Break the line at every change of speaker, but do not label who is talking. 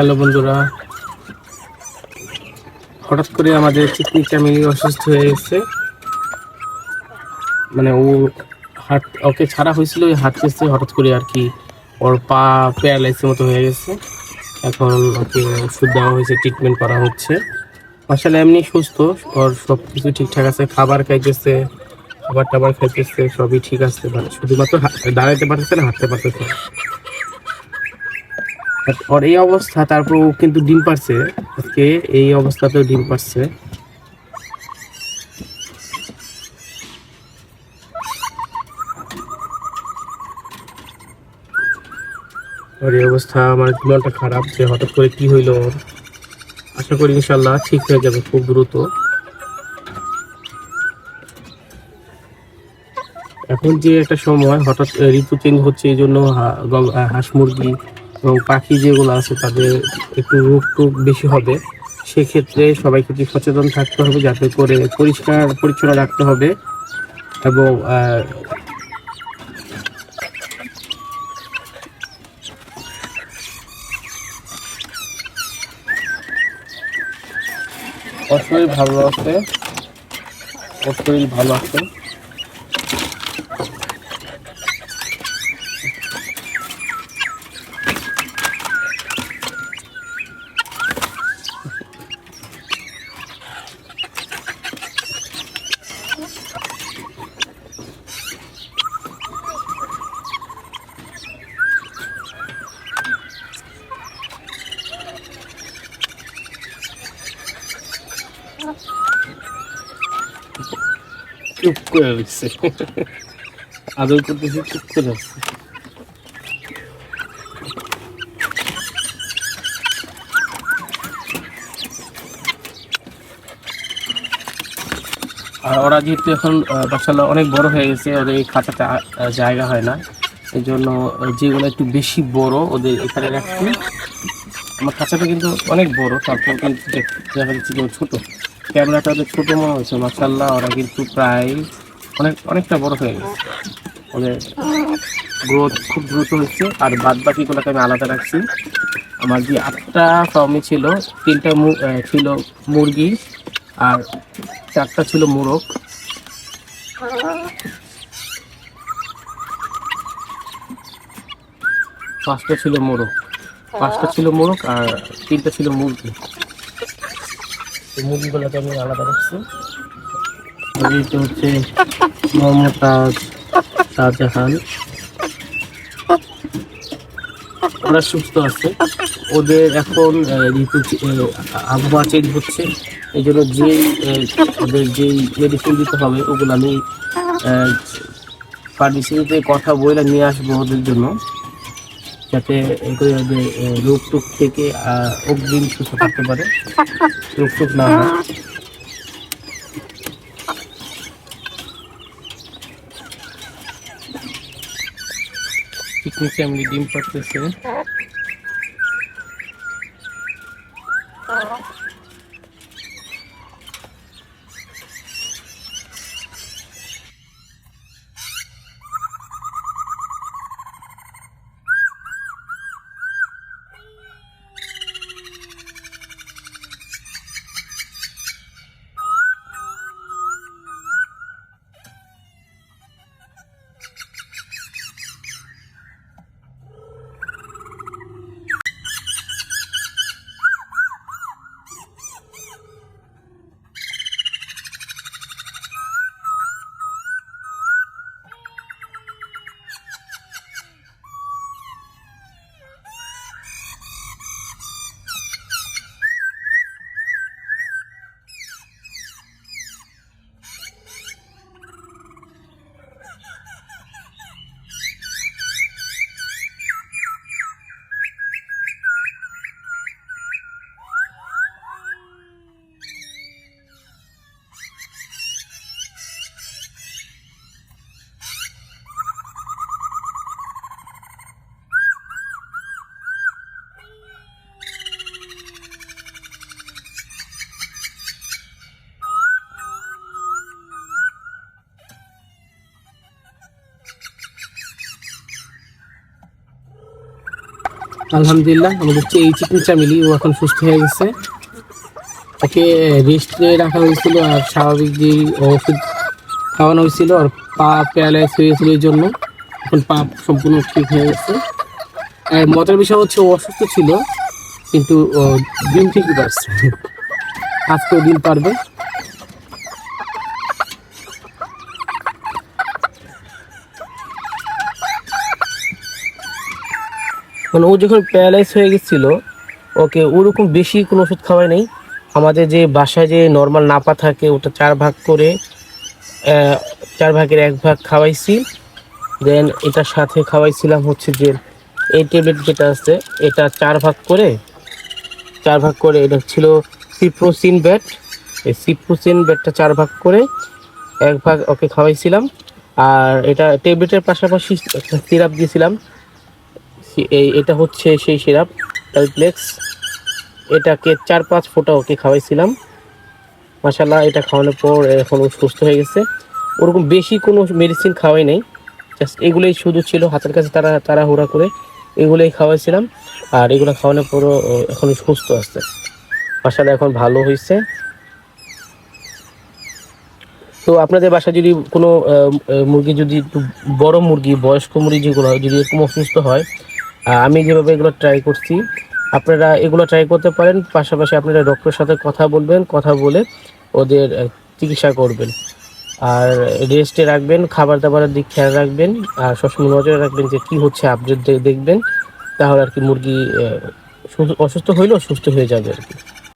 Hello বন্ধুরা। হঠাৎ করে আমাদের চিকনি চামিলি অসুস্থ হয়ে গেছে। মানে ও হাট, ওকে ছাড়া হয়েছিল, ওই হাঁটতেছে হঠাৎ করে আর কি ওর পা প্যারালাইসের মতো হয়ে গেছে। এখন ওকে ওষুধ দেওয়া হয়েছে ট্রিটমেন্ট করা হচ্ছে। আসলে এমনি সুস্থ। ওর সব কিছু ঠিকঠাক আছে, খাবার খাইতেছে খাবার টাবার খাইতেছে, সবই ঠিক আছে। মানে শুধুমাত্র দাঁড়াইতে পারতেছে না, হাঁটতে পারতেছে না। আর এই অবস্থা, তারপর ও কিন্তু ডিম পারছে। আজকে এই অবস্থাতেও ডিম পারছে। ওর এই অবস্থা, আমার মনটা খারাপ যে হঠাৎ করে কি হইল ওর। আশা করি ইনশাল্লাহ ঠিক হয়ে যাবে খুব দ্রুত। এখন যে একটা সময় হঠাৎ ঋতু চেঞ্জ হচ্ছে, এই জন্য হাঁস মুরগি এবং পাখি যেগুলো আছে তাদের একটু রোগ টোগ বেশি হবে। সেক্ষেত্রে সবাইকে একটু সচেতন থাকতে হবে যাতে করে পরিষ্কার, পরিচ্ছন্ন রাখতে হবে এবং ওর ভালো আছে। ওর শরীর ভালো আছে। চুপ করে রয়েছে। আদর করতেছে, চুপ করে আছে। আর ওরা যেহেতু এখন বাচ্চারা অনেক বড় হয়ে গেছে, ওদের এই খাঁচাতে জায়গা হয় না। এই জন্য যেগুলো একটু বেশি বড়, ওদের এখানে রাখছি। আমার খাঁচাটা কিন্তু অনেক বড়, তারপর কিন্তু দেখা যাচ্ছে ছোট। ক্যামেরাটা ওদের ছোট মনে হয়েছে মাসাল্লাহ ওরা কিন্তু প্রায় অনেক, অনেকটা বড় হয়ে গেছে। ওদের গ্রোথ খুব দ্রুত হচ্ছে আর বাদ বাকিগুলোকে আমি আলাদা রাখছি। আমার যে আটটা ফার্মে ছিল, তিনটা ছিল মুরগি, আর চারটা ছিল মোরগ। পাঁচটা ছিল মোরগ। পাঁচটা ছিল মোরগ আর তিনটা ছিল মুরগি। মুরগিগুলোকে আমি আলাদা রাখছি। আর হচ্ছে মোহাম্মদ তাজ শাহজাহান। ওরা সুস্থ আছে। ওদের এখন ঋতু আবহাওয়া চেঞ্জ হচ্ছে। এই জন্য যেই ওদের যেই মেডিসিন দিতে হবে, ওগুলো আমি ফার্মেসিতে কথা বইলে নিয়ে আসব ওদের জন্য। যাতে রোগ টুক থেকে অগ্রিম সুস্থ থাকতে পারে রোগ টুক না হয়। পিকনিক ফ্যামিলি ডিম পাড়তেছে। আলহামদুলিল্লাহ আমাদের এই চিকেন চামিলি, ও এখন সুস্থ হয়ে গেছে। তাকে রেস্টে রাখা হয়েছিল আর স্বাভাবিক যে ওষুধ খাওয়ানো হয়েছিল আর পা প্যারালাইজ হয়েছিল এই জন্য, এখন পা সম্পূর্ণ ঠিক হয়ে গেছে। আর মজার বিষয় হচ্ছে ও অসুস্থ ছিল, কিন্তু দিন ঠিকই পারছে। আজকেও দিন পারবে। মানে ও যখন প্যারালাইজ হয়ে গেছিল, ওকে ওরকম বেশি কোনো ওষুধ খাওয়াই নেই। আমাদের যে বাসায় যে নর্মাল নাপা থাকে, ওটা চার ভাগ করে চার ভাগের এক ভাগ খাওয়াইছি। দেন এটার সাথে খাওয়াইছিলাম হচ্ছে যে এই ট্যাবলেট যেটা আছে, এটা চার ভাগ করে, চার ভাগ করে, এটা ছিল সিপ্রোসিন ব্যাট এই সিপ্রোসিন ব্যাটটা চার ভাগ করে, এক ভাগ ওকে খাওয়াইছিলাম। আর এটা ট্যাবলেটের পাশাপাশি একটা সিরাপ দিয়েছিলাম। এই, এটা হচ্ছে সেই সিরাপ টাইপ্লেক্স এটাকে চার পাঁচ ফোঁটা ওকে খাওয়াইছিলাম। মাসাল্লাহ এটা খাওয়ানোর পর এখন সুস্থ হয়ে গেছে। ওরকম বেশি কোনো মেডিসিন খাওয়াই নেই। জাস্ট এগুলোই শুধু ছিল, হাতের কাছে তারা, তাড়াহুড়া করে এগুলোই খাওয়াইছিলাম। আর এগুলো খাওয়ানোর পরও এখন সুস্থ আছে। মাসাল্লাহ এখন ভালো হয়েছে তো আপনাদের বাসায় যদি কোনো মুরগি যদি একটু বড় মুরগি, বয়স্ক মুরগি যেগুলো হয়, যদি এরকম অসুস্থ হয় আমি যেভাবে এগুলো ট্রাই করছি, আপনারা এগুলো ট্রাই করতে পারেন, পাশাপাশি আপনারা ডক্টরের সাথে কথা বলবেন, কথা বলে ওদের চিকিৎসা করবেন। আর রেস্টে রাখবেন খাবার দাবারের দিক খেয়াল রাখবেন, আর সবসময় নজরে রাখবেন যে কি হচ্ছে আপডেট দেখবেন, তাহলে আর কি মুরগি অসুস্থ হইলেও সুস্থ হয়ে যাবে আর কি।